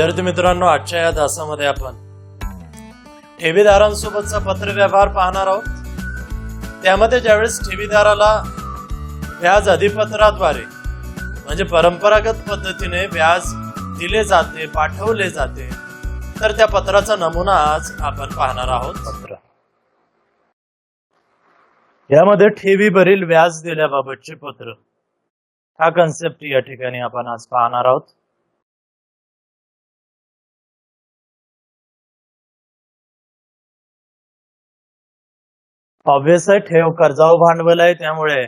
विद्यार्थी मित्रांनो आजच्या या तासामध्ये आपण ठेवीदारांसोबतचा पत्रव्यवहार पाहणार आहोत. त्यामध्ये ज्यावेळेस ठेवीदाराला व्याज अधिपत्राद्वारे म्हणजे परंपरागत पद्धतीने व्याज दिले जाते पाठवले जाते तर त्या पत्राचा नमुना आज आपण पाहणार आहोत. पत्र. यामध्ये ठेवीवरील व्याज दिल्याबाबतचे पत्र. हा कन्सेप्ट या ठिकाणी आपण आज पाहणार आहोत. ऑब्विस आहे ठेव कर्जाऊ भांडवल आहे त्यामुळे.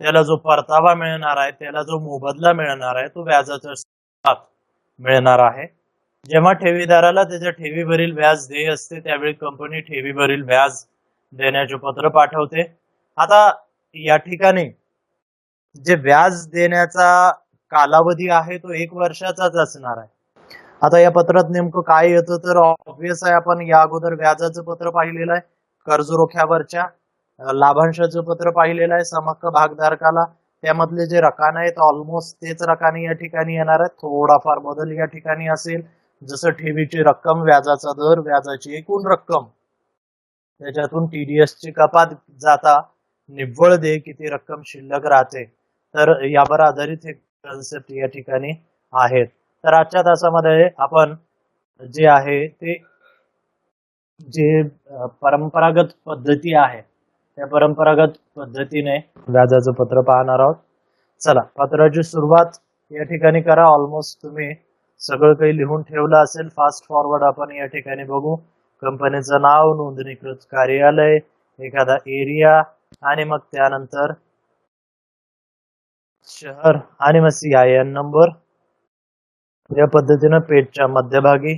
त्याला जो परतावा मिळणार आहे त्याला जो मोबदला मिळणार आहे तो व्याजाच्या मिळणार आहे. जेव्हा ठेवीदाराला त्याच्या ठेवीवरील व्याज देय असते त्यावेळी कंपनी ठेवीवरील व्याज देण्याचे पत्र पाठवते. आता या ठिकाणी जे व्याज देण्याचा कालावधी आहे तो एक वर्षाचाच असणार आहे. आता या पत्रात नेमकं काय येतं तर ऑब्विस आहे आपण या अगोदर व्याजाचं पत्र पाहिलेलं आहे. कर्ज रोख्यावरच्या लाभांशाचं पत्र पाहिलेलं आहे समक्क भागधारकाला. त्यामधले जे रकाने आहेत ऑलमोस्ट तेच रकाने या ठिकाणी येणार आहेत. थोडाफार बदल या ठिकाणी असेल. जसं ठेवीची रक्कम व्याजाचा दर व्याजाची एकूण रक्कम. त्याच्यातून टीडीएस ची कपात जाता निव्वळ दे किती रक्कम शिल्लक राहते. तर यावर आधारित हे कन्सेप्ट या ठिकाणी आहेत. तर आजच्या तासामध्ये आपण जे आहे ते जे परंपरागत पद्धती आहे त्या परंपरागत पद्धतीने व्याजाचं पत्र पाहणार आहोत. चला पत्राची सुरुवात या ठिकाणी करा. ऑलमोस्ट तुम्ही सगळं काही लिहून ठेवलं असेल फास्ट फॉरवर्ड आपण या ठिकाणी बघू. कंपनीचं नाव नोंदणीकृत कार्यालय एखादा एरिया आणि मग त्यानंतर शहर आणि मग सी आय एन नंबर या पद्धतीनं पेजच्या मध्यभागी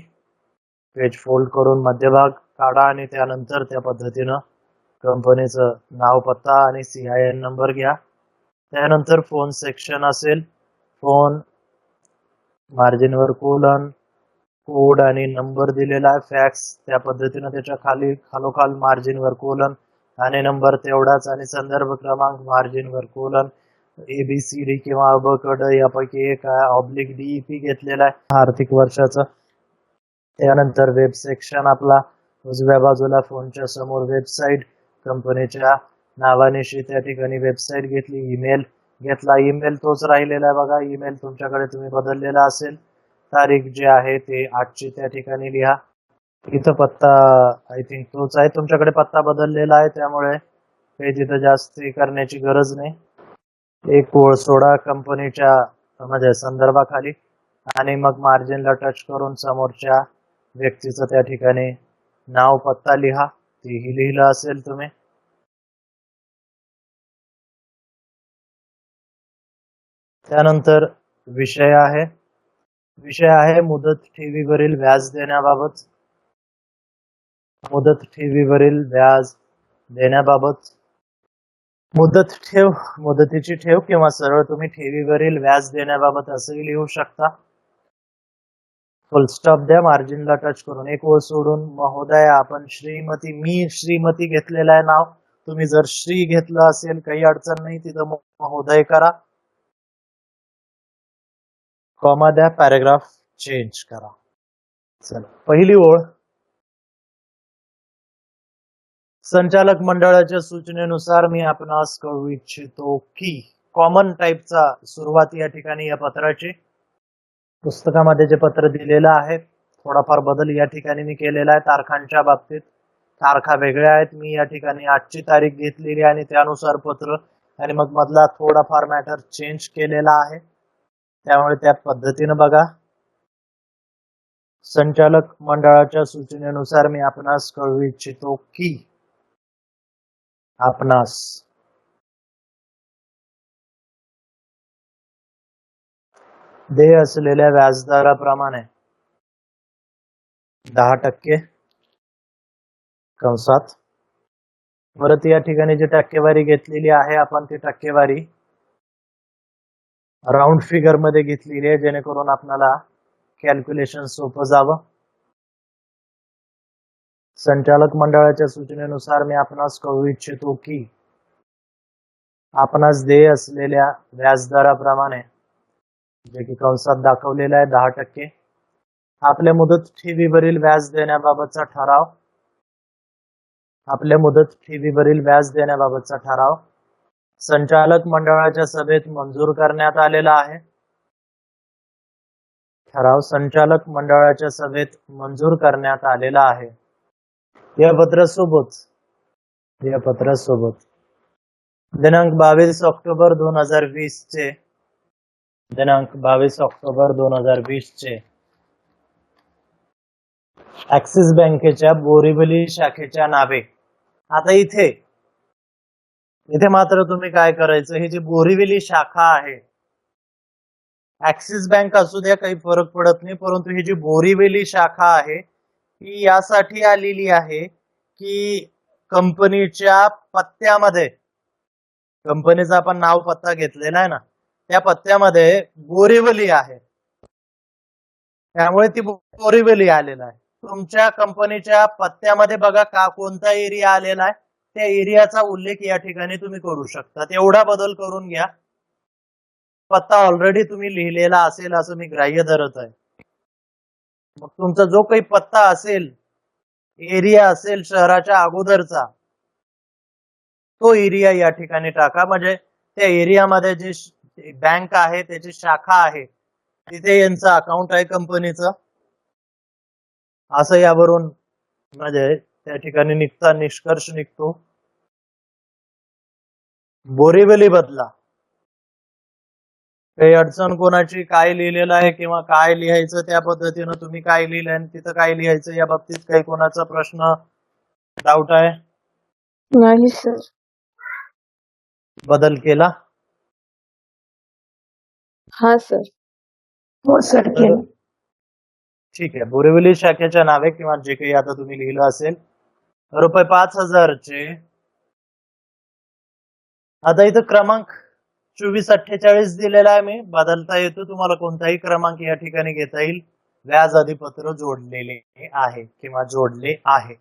पेज फोल्ड करून मध्यभाग. काढा आणि त्यानंतर त्या पद्धतीनं कंपनीचं नाव पत्ता आणि सी आय एन नंबर घ्या. त्यानंतर फोन सेक्शन असेल. फोन मार्जिनवर कोलन कोड आणि नंबर दिलेला आहे. फॅक्स त्या पद्धतीनं त्याच्याखाली खालोखाल मार्जिनवर कोलन आणि नंबर तेवढाच आणि संदर्भ क्रमांक मार्जिनवर colon A B C D किंवा अ यापैकी एक आहे. ऑब्लिक डीईपी घेतलेला आहे. आर्थिक वर्षाचा. त्यानंतर वेब सेक्शन आपला. उजव्या बाजूला फोनच्या समोर वेबसाईट कंपनीच्या नावानिशी त्या ठिकाणी वेबसाईट घेतली ईमेल घेतला. ईमेल तोच राहिलेला आहे बघा. ईमेल तुमच्याकडे तुम्ही बदललेला असेल. तारीख जी आहे ते आजची त्या ठिकाणी लिहा. इथं पत्ता आय थिंक तोच आहे. तुमच्याकडे पत्ता बदललेला आहे त्यामुळे काही तिथं जास्त करण्याची गरज नाही. एक ओळ सोडा कंपनीच्या म्हणजे संदर्भाखाली. आणि मग मार्जिनला टच करून समोरच्या व्यक्तीचं त्या ठिकाणी नाव पत्ता लिहा तेही लिहिलं असेल तुम्ही. त्यानंतर विषय आहे. विषय आहे मुदत ठेवीवरील व्याज देण्याबाबत. मुदत ठेवीवरील व्याज देण्याबाबत. मुदत ठेव मुदतीची ठेव किंवा सरळ तुम्ही ठेवीवरील व्याज देण्याबाबत असंही लिहू शकता. फुल स्टॉप द्या मार्जिनला टच करून. एक ओळ सोडून महोदय आपण श्रीमती मी श्रीमती घेतलेलं आहे नाव. तुम्ही जर श्री घेतलं असेल काही अडचण नाही तिथं महोदय करा. कॉमा द्या पॅराग्राफ चेंज करा. चला पहिली ओळ. संचालक मंडळाच्या सूचनेनुसार मी आपणास कळू इच्छितो की कॉमन टाईपचा सुरुवात या ठिकाणी या पत्राची. पुस्तकामध्ये जे पत्र दिलेलं आहे थोडाफार बदल या ठिकाणी मी केलेला आहे. तारखांच्या बाबतीत तारखा वेगळ्या आहेत. मी या ठिकाणी आजची तारीख घेतलेली आहे आणि त्यानुसार पत्र आणि मग मधला थोडाफार मॅटर चेंज केलेला आहे. त्यामुळे त्या पद्धतीनं बघा. संचालक मंडळाच्या सूचनेनुसार मी आपणास कळू इच्छितो की आपणास देय असलेल्या व्याजदराप्रमाणे दहा टक्के कंसात. परत या ठिकाणी जी टक्केवारी घेतलेली आहे आपण ती टक्केवारी राऊंड फिगरमध्ये घेतलेली आहे जेणेकरून आपल्याला कॅल्क्युलेशन सोपं जावं. संचालक मंडळाच्या सूचनेनुसार मी आपणास कळू इच्छितो की आपणास देय असलेल्या व्याजदराप्रमाणे जे की कंसात दाखवलेलं आहे दहा टक्के. आपल्या मुदत ठेवीवरील व्याज देण्याबाबतचा ठराव. आपल्या मुदत ठेवीवरील व्याज देण्याबाबतचा ठराव. संचालक मंडळाच्या सभेत मंजूर करण्यात आलेला आहे. ठराव संचालक मंडळाच्या सभेत मंजूर करण्यात आलेला आहे. या पत्रासोबत या पत्रासोबत दिनांक बावीस ऑक्टोबर दोन हजार वीस चे दिनांक बावीस ऑक्टोबर दोन हजार वीस चे. ऍक्सिस बँकेच्या बोरिवली शाखेच्या नावे. आता इथे. इथे मात्र तुम्ही काय करायचं? ही जी बोरिवली शाखा आहे. ऍक्सिस बँक असू द्या काही फरक पडत नाही परंतु ही जी बोरिवली शाखा आहे ती यासाठी आलेली आहे की कंपनीच्या पत्त्यामध्ये. कंपनीचा आपण नाव पत्ता घेतलेला आहे ना. त्या पत्त्यामध्ये बोरिवली आहे. त्यामुळे ती बोरिवली आलेला आहे. तुमच्या कंपनीच्या पत्त्यामध्ये बघा का कोणता एरिया आलेला आहे. त्या एरियाचा उल्लेख या ठिकाणी तुम्ही करू शकता. एवढा बदल करून घ्या. पत्ता ऑलरेडी तुम्ही लिहिलेला असेल असं मी ग्राह्य धरत आहे. मग तुमचा जो काही पत्ता असेल एरिया असेल शहराच्या अगोदरचा तो एरिया या ठिकाणी टाका. म्हणजे त्या एरियामध्ये जे बँक आहे त्याची शाखा आहे तिथे यांचं अकाउंट आहे कंपनीचं असं यावरून म्हणजे त्या ठिकाणी निघता निष्कर्ष निघतो. बोरिवली बदला. काही अडचण कोणाची काय लिहिलेलं आहे किंवा काय लिहायचं त्या पद्धतीनं तुम्ही काय लिहिलंय आणि तिथं काय लिहायचं या बाबतीत काही कोणाचा प्रश्न डाऊट आहे? नाही सर बदल केला? हा सर. हो सर केलं. ठीक आहे. बोरिवली शाखेच्या नावे किंवा जे काही आता तुम्ही लिहिलं असेल रुपये पाच हजारचे. आता इथं क्रमांक चोवीस अठ्ठेचाळीस दिलेला आहे मी. बदलता येतो. तुम्हाला कोणताही क्रमांक या ठिकाणी घेता येईल. व्याज अधिपत्र जोडलेले आहे किंवा जोडले आहे.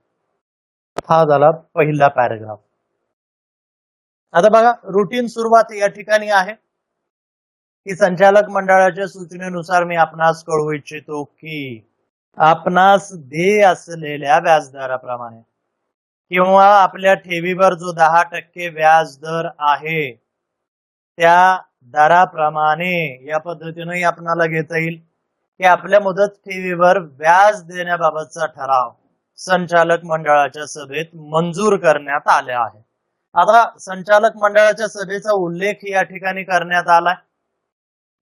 हा झाला पहिला पॅराग्राफ. आता बघा रुटीन सुरुवात या ठिकाणी आहे. की संचालक मंडळाच्या सूचनेनुसार मी आपणास कळवू इच्छितो की आपणास ध्येय असलेल्या व्याजदराप्रमाणे किंवा आपल्या ठेवीवर जो दहा टक्के व्याज दर आहे त्या दराप्रमाणे या पद्धतीने आपणाला घेता येईल की आपल्या मुदत ठेवीवर व्याज देण्याबाबतचा ठराव संचालक मंडळाच्या सभेत मंजूर करण्यात आले आहे. आता संचालक मंडळाच्या सभेचा उल्लेख या ठिकाणी करण्यात आलाय.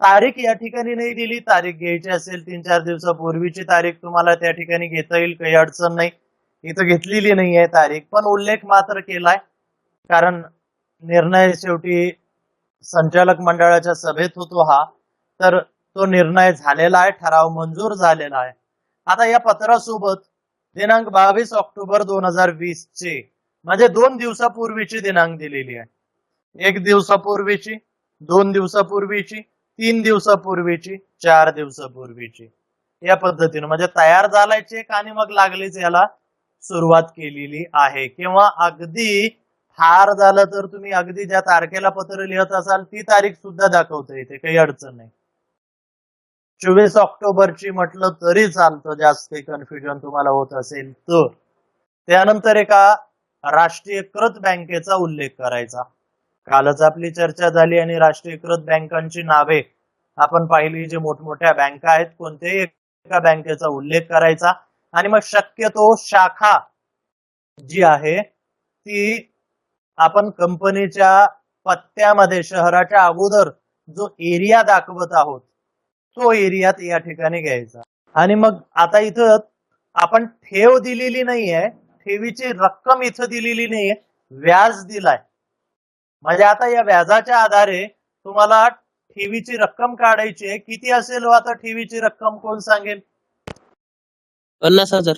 तारीख या ठिकाणी नाही दिली. तारीख घ्यायची असेल तीन चार दिवसापूर्वीची तारीख तुम्हाला त्या ठिकाणी घेता येईल. काही अडचण नाही. इथं घेतलेली नाही आहे तारीख पण उल्लेख मात्र केलाय. कारण निर्णय शेवटी संचालक मंडळाच्या सभेत होतो हा. तर तो निर्णय झालेला आहे ठराव मंजूर झालेला आहे. आता या पत्रासोबत दिनांक बावीस ऑक्टोबर दोन हजार वीस चे म्हणजे दोन दिवसापूर्वीची दिनांक दिलेली आहे. एक दिवसापूर्वीची दोन दिवसापूर्वीची तीन दिवसापूर्वीची चार दिवसापूर्वीची. या पद्धतीने म्हणजे तयार झालाय चेक आणि मग लागलीच याला सुरुवात केलेली आहे. किंवा अगदी फार झालं तर तुम्ही अगदी ज्या तारखेला पत्र लिहत असाल ती तारीख सुद्धा दाखवते इथे. काही अडचण नाही. चोवीस ऑक्टोबरची म्हटलं तरी चालतं जास्त काही कन्फ्युजन तुम्हाला होत असेल तर. त्यानंतर एका राष्ट्रीयकृत बँकेचा उल्लेख करायचा. कालच आपली चर्चा झाली आणि राष्ट्रीयकृत बँकांची नावे आपण पाहिली. जे मोठमोठ्या बँका आहेत कोणत्याही एका बँकेचा उल्लेख करायचा. आणि मग शक्यतो शाखा जी आहे ती आपण कंपनीच्या पत्त्यामध्ये शहराच्या अगोदर जो एरिया दाखवत आहोत तो एरियात या ठिकाणी घ्यायचा. आणि मग आता इथं आपण ठेव दिलेली नाहीये. ठेवीची रक्कम इथं दिलेली नाहीये. व्याज दिलाय. म्हणजे आता या व्याजाच्या आधारे तुम्हाला ठेवीची रक्कम काढायची आहे. किती असेल हो आता ठेवीची रक्कम? कोण सांगेल? पन्नास हजार.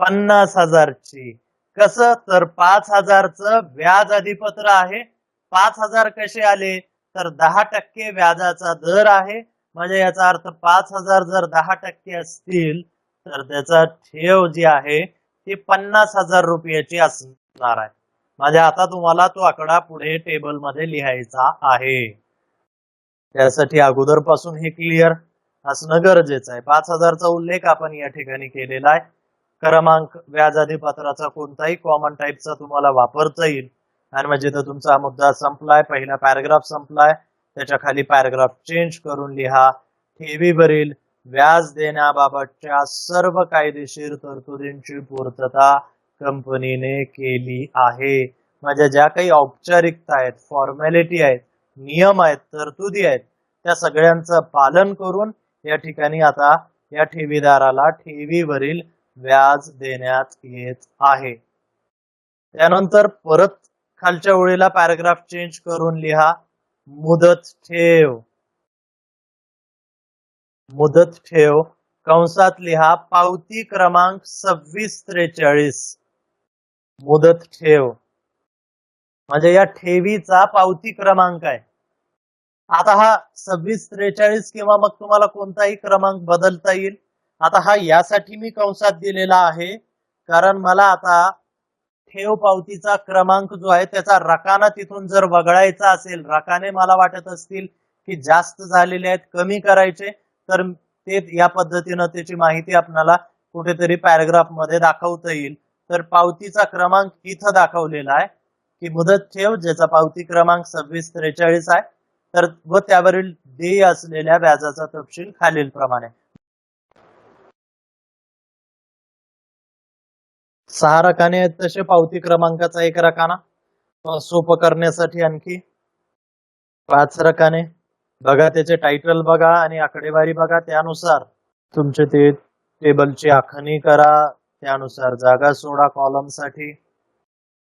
पन्नास हजारची. कसं? तर पाच हजारचं व्याज अधिपत्र आहे. पाच हजार कसे आले? तर दहा टक्के व्याजाचा दर आहे. म्हणजे याचा अर्थ पाच हजार जर दहा टक्के असतील तर त्याचा ठेव जी आहे ती पन्नास हजार रुपयाची असणार आहे. म्हणजे आता तुम्हाला तो आकडा पुढे टेबलमध्ये लिहायचा आहे. त्यासाठी अगोदरपासून हे क्लिअर असणं गरजेचं आहे. पाच हजारचा उल्लेख आपण या ठिकाणी केलेला आहे. क्रमांक व्याज अधिपत्राचा कोणताही कॉमन टाईपचा तुम्हाला वापरता येईल. आणि म्हणजे तर तुमचा मुद्दा संपलाय पहिला पॅराग्राफ संपलाय. त्याच्याखाली पॅराग्राफ चेंज करून लिहा. ठेवीवरील व्याज देण्याबाबतच्या सर्व कायदेशीर तरतुदींची पूर्तता कंपनीने केली आहे. माझ्या ज्या काही औपचारिकता आहेत फॉर्मॅलिटी आहेत नियम आहेत तरतुदी आहेत त्या सगळ्यांचं पालन करून या ठिकाणी आता या ठेवीदाराला ठेवीवरील व्याज देण्यात येत आहे. त्यानंतर परत खालच्या ओळीला पॅराग्राफ चेंज करून लिहा. मुदत ठेव. मुदत ठेव. कंसात लिहा पावती क्रमांक सव्वीस त्रेचाळीस. मुदत ठेव. म्हणजे या ठेवीचा पावती क्रमांक आहे. आता हा सव्वीस त्रेचाळीस किंवा मग तुम्हाला कोणताही क्रमांक बदलता येईल. आता हा यासाठी मी कंसात दिलेला आहे. कारण मला आता ठेव पावतीचा क्रमांक जो आहे त्याचा रकाना तिथून जर वगळायचा असेल रकाने मला वाटत असतील की जास्त झालेले आहेत कमी करायचे तर ते या पद्धतीनं त्याची माहिती आपल्याला कुठेतरी पॅराग्राफमध्ये दाखवता येईल. तर पावतीचा क्रमांक इथं दाखवलेला आहे की मुदत ठेव ज्याचा पावती क्रमांक सव्वीस त्रेचाळीस आहे तर व त्यावरील देय असलेल्या व्याजाचा तपशील खालील प्रमाणे सहा रकाने आहेत तसे पावती क्रमांकाचा एक रकाना. सोपं करण्यासाठी आणखी पाच रकाने. बघा त्याचे टायटल बघा आणि आकडेवारी बघा. त्यानुसार तुमचे ते टेबलची आखणी करा त्यानुसार जागा सोडा कॉलमसाठी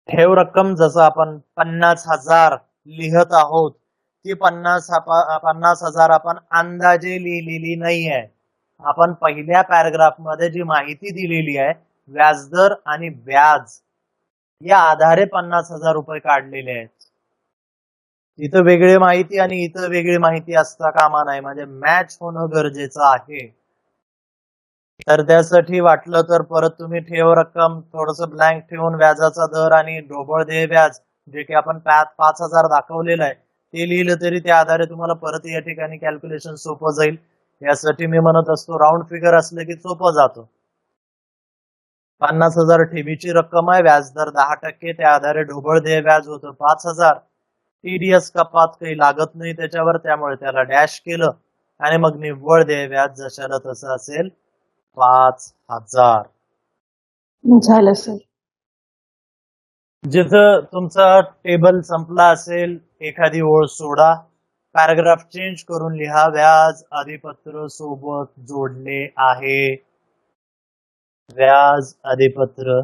ठेव रक्कम जसं आपण पन्नास हजार लिहत आहोत ती पन्नास पन्नास हजार आपण अंदाजे लिहिलेली नाही आहे आपण पहिल्या पॅराग्राफमध्ये जी माहिती दिलेली आहे व्याजदर आणि व्याज या आधारे पन्नास हजार रुपये काढलेले आहेत. इथं वेगळी माहिती आणि इथं वेगळी माहिती असता कामा नाही म्हणजे मॅच होणं गरजेचं आहे. तर त्यासाठी वाटलं तर परत तुम्ही ठेव रक्कम थोडस ब्लँक ठेवून व्याजाचा दर आणि ढोबळ देय व्याज जे की आपण पाच हजार दाखवलेलं आहे ते लिहिलं तरी त्या आधारे तुम्हाला परत या ठिकाणी कॅल्क्युलेशन सोपं जाईल. यासाठी मी म्हणत असतो राऊंड फिगर असलं की सोपं जातो. पन्नास हजार ठेवीची रक्कम आहे व्याजदर दहा टक्के त्या आधारे ढोबळ देय व्याज होतं पाच हजार. टीडीएस कपात काही लागत नाही त्याच्यावर त्यामुळे त्याला डॅश केलं. आणि मग निव्वळ देय व्याज जशाला तसं असेल पाच हजार. झालं सर. जिथं तुमचा टेबल संपला असेल एखादी ओळ सोडा. पॅराग्राफ चेंज करून लिहा. व्याज अधिपत्र सोबत जोडले आहे. व्याज अधिपत्र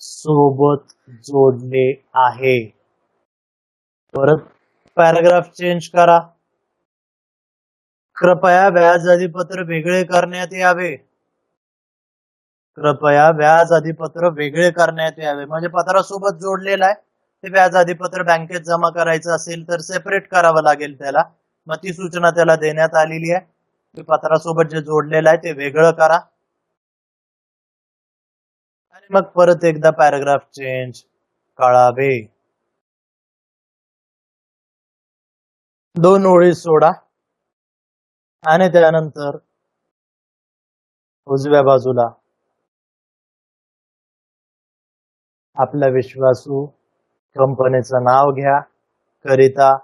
सोबत जोडले आहे. परत पॅराग्राफ चेंज करा. कृपया व्याज अधिपत्र वेगळे करण्यात यावे. कृपया व्याज अधिपत्र वेगळे करण्यात यावे. म्हणजे पत्रासोबत जोडलेलं आहे. ते व्याज अधिपत्र बँकेत जमा करायचं असेल तर सेपरेट करावं लागेल त्याला. मग ती सूचना त्याला देण्यात आलेली आहे. की पत्रासोबत जे जोडलेलं आहे ते वेगळं करा. आणि मग परत एकदा पॅराग्राफ चेंज कळावे दोन ओळी सोडा. आणि त्यानंतर उजव्या बाजूला आपल्या विश्वासू कंपनीचं नाव घ्या. करिता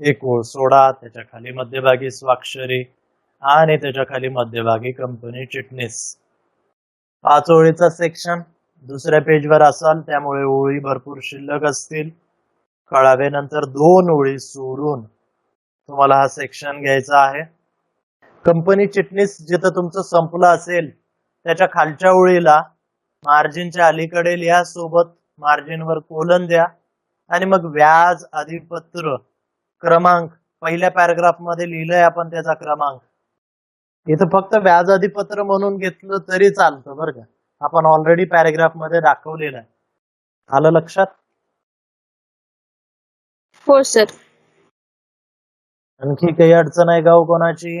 एक ओळ सोडा. त्याच्याखाली मध्यभागी स्वाक्षरी आणि त्याच्याखाली मध्यभागी कंपनी चिटणीस. पाच ओळीचा सेक्शन दुसऱ्या पेजवर असाल त्यामुळे ओळी भरपूर शिल्लक असतील. कळावे नंतर दोन ओळी सोडून तुम्हाला हा सेक्शन घ्यायचा आहे. कंपनी चिटणीस जिथं तुमचं संपलं असेल त्याच्या खालच्या ओळीला मार्जिनच्या अलीकडे लिहा सोबत मार्जिनवर कोलन द्या. आणि मग व्याज अधिपत्र क्रमांक पहिल्या पॅराग्राफमध्ये लिहिलंय आपण त्याचा क्रमांक. इथं फक्त व्याज अधिपत्र म्हणून घेतलं तरी चालतं बरं का. आपण ऑलरेडी पॅराग्राफमध्ये दाखवलेलं आहे. आलं लक्षात? हो सर. आणखी काही अडचण आहे गाव कोणाची?